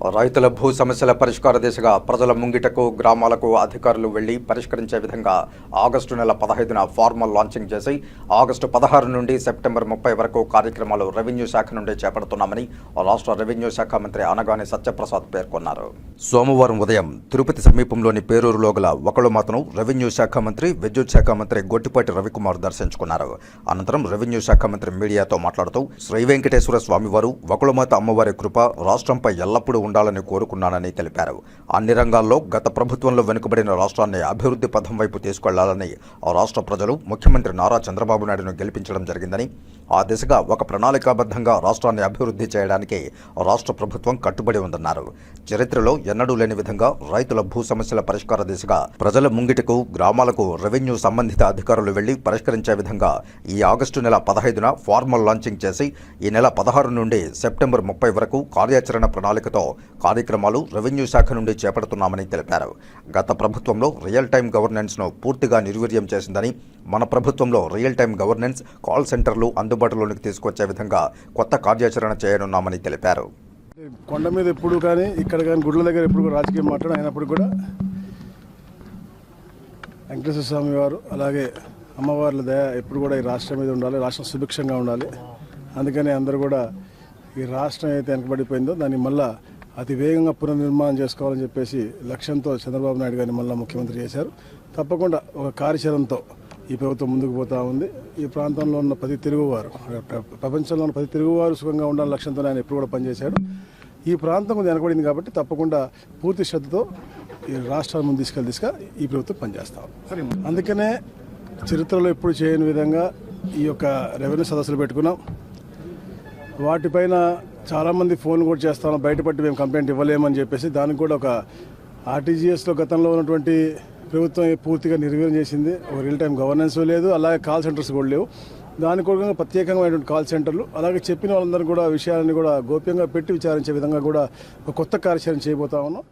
రైతుల భూ సమస్యల పరిష్కార దిశగా ప్రజల ముంగిటకు గ్రామాలకు అధికారులు వెళ్ళి పరిష్కరించే విధంగా ఆగస్టు నెల పదహైదున ఫార్మల్ లాంచింగ్ చేసి ఆగస్టు పదహారు నుండి సెప్టెంబర్ ముప్పై వరకు కార్యక్రమాలు రెవెన్యూ శాఖ నుండి చేపడుతున్నామని రాష్ట్ర రెవెన్యూ శాఖ మంత్రి అనగాని సత్యప్రసాద్ పేర్కొన్నారు. సోమవారం ఉదయం తిరుపతి సమీపంలోని పేరూరులో గల ఒకళమాతను రెవెన్యూ శాఖ మంత్రి విద్యుత్ శాఖ మంత్రి గొట్టిపాటి రవికుమార్ దర్శించుకున్నారు. అనంతరం రెవెన్యూ శాఖ మంత్రి మీడియాతో మాట్లాడుతూ శ్రీ వెంకటేశ్వర స్వామివారు ఒకళమాత అమ్మవారి కృప రాష్ట్రంపై ఎల్లప్పుడూ ఉండాలని కోరుకున్నానని తెలిపారు. అన్ని రంగాల్లో గత ప్రభుత్వంలో వెనుకబడిన రాష్ట్రాన్ని అభివృద్ధి పథం వైపు తీసుకెళ్ళాలని ఆ రాష్ట్ర ప్రజలు ముఖ్యమంత్రి నారా చంద్రబాబు నాయుడును గెలిపించడం జరిగిందని ఆ దిశగా ఒక ప్రణాళికాబద్ధంగా రాష్ట్రాన్ని అభివృద్ధి చేయడానికి రాష్ట్ర ప్రభుత్వం కట్టుబడి ఉందన్నారు. చరిత్రలో ఎన్నడూ లేని విధంగా రైతుల భూ సమస్యల పరిష్కార దిశగా ప్రజల ముంగిటకు గ్రామాలకు రెవెన్యూ సంబంధిత అధికారులు వెళ్ళి పరిష్కరించే విధంగా ఈ ఆగస్టు నెల పదహైదున ఫార్మల్ లాంచింగ్ చేసి ఈ నెల పదహారు నుండి సెప్టెంబర్ ముప్పై వరకు కార్యాచరణ ప్రణాళికతో కార్యక్రమాలు రెవెన్యూ శాఖ నుండి చేపడుతున్నామని తెలిపారు. గత ప్రభుత్వంలో రియల్ టైం గవర్నెన్స్ను పూర్తిగా నిర్వీర్యం చేసిందని మన ప్రభుత్వంలో రియల్ టైం గవర్నెన్స్ కాల్ సెంటర్లు అందుబాటులోనికి తీసుకొచ్చే విధంగా కొత్త కార్యాచరణ చేయనున్నామని తెలిపారు. కొండ మీద ఎప్పుడు కానీ ఇక్కడ కానీ గుడ్ల దగ్గర ఎప్పుడు కూడా రాజకీయం మాట్లాడు అయినప్పుడు కూడా వెంకటేశ్వర స్వామి వారు అలాగే అమ్మవార్ల దయ ఎప్పుడు కూడా ఈ రాష్ట్రం మీద ఉండాలి రాష్ట్రం సుభిక్షంగా ఉండాలి. అందుకని అందరూ కూడా ఈ రాష్ట్రం అయితే వెనకబడిపోయిందో దాన్ని మళ్ళీ అతి వేగంగా పునర్నిర్మాణం చేసుకోవాలని చెప్పేసి లక్ష్యంతో చంద్రబాబు నాయుడు గారిని మళ్ళీ ముఖ్యమంత్రి చేశారు. తప్పకుండా ఒక కార్యాచరణతో ఈ ప్రభుత్వం ముందుకు పోతా ఉంది. ఈ ప్రాంతంలో ఉన్న ప్రతి తిరుగువారు ప్ర- ప్రపంచంలో ఉన్న ప్రతి తిరుగువారు సుఖంగా ఉండాలని లక్ష్యంతో ఆయన ఎప్పుడు కూడా పనిచేశాడు. ఈ ప్రాంతం కొంచెం వెనకబడింది కాబట్టి తప్పకుండా పూర్తి శ్రద్ధతో ఈ రాష్ట్రాల ముందు తీసుకెళ్ళి దిశగా ఈ ప్రభుత్వం పనిచేస్తాం అందుకనే చరిత్రలో ఎప్పుడు చేయని విధంగా ఈ యొక్క రెవెన్యూ సదస్సులు పెట్టుకున్నాం. వాటిపైన చాలామంది ఫోన్ కూడా చేస్తాను బయటపట్టి మేము కంప్లైంట్ ఇవ్వలేమని చెప్పేసి దానికి కూడా ఒక ఆర్టీజీఎస్లో గతంలో ఉన్నటువంటి ప్రభుత్వం పూర్తిగా నిర్వీర్యం చేసింది. ఒక రియల్ టైం గవర్నెన్స్ లేదు అలాగే కాల్ సెంటర్స్ కూడా లేవు. దాని కూడా ప్రత్యేకమైనటువంటి కాల్ సెంటర్లు అలాగే చెప్పిన వాళ్ళందరూ కూడా విషయాలను కూడా గోప్యంగా పెట్టి విచారించే విధంగా కూడా ఒక కొత్త కార్యాచరణ చేయబోతా ఉన్నాం.